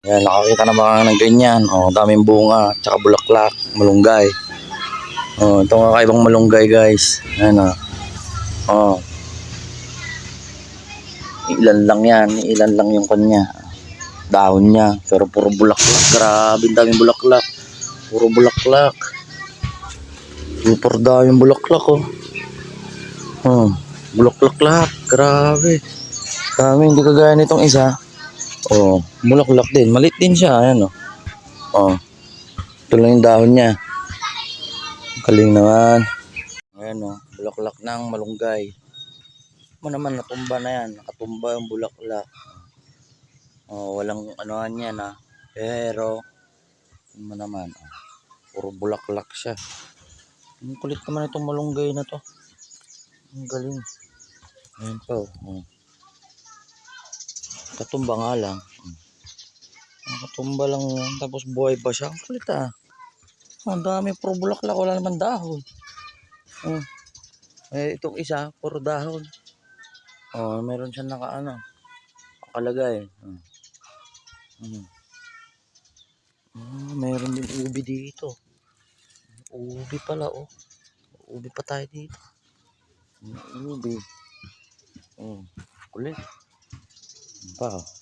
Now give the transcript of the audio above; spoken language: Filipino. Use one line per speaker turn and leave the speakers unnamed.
Yan, nakakita na ba ng ganyan? Oh, daming bunga, tsaka bulaklak, malunggay. Oh, ito nga kaibang malunggay, guys. Ayan oh. Oh. Ilan lang yan, ilan lang yung kanya. Dahon niya, pero puro bulaklak. Grabe, daming bulaklak. Puro bulaklak. Super daming bulaklak, oh. Oh, bulaklak-lak. Grabe. Dami, hindi kagaya nitong isa. Oh, bulaklak din. Malit din siya. Ayan, oh. Oh. Ito lang yung dahon niya. Galing naman. Ayan, oh. Bulaklak ng malunggay. Mo naman, natumba na yan. Nakatumba yung bulaklak. Oh, walang anuhan yan, ah. Pero, mo naman, oh. Puro bulaklak siya. Ang kulit naman itong malunggay na to. Ang galing. Ayan pa, oh. oh. Katumba nga lang. Hmm. Nakatumba lang. Tapos buhay pa siya. Kulit ah. Oh, ang dami puro bulaklak. Wala naman dahon. Oh. Eh, itong isa, puro dahon. Oh, meron siyang naka ano. Nakalagay. Oh. Hmm. Ah, meron din ubi dito. Ubi pala oh. Ubi pa tayo dito. Ubi. Oh, kulit. Pa.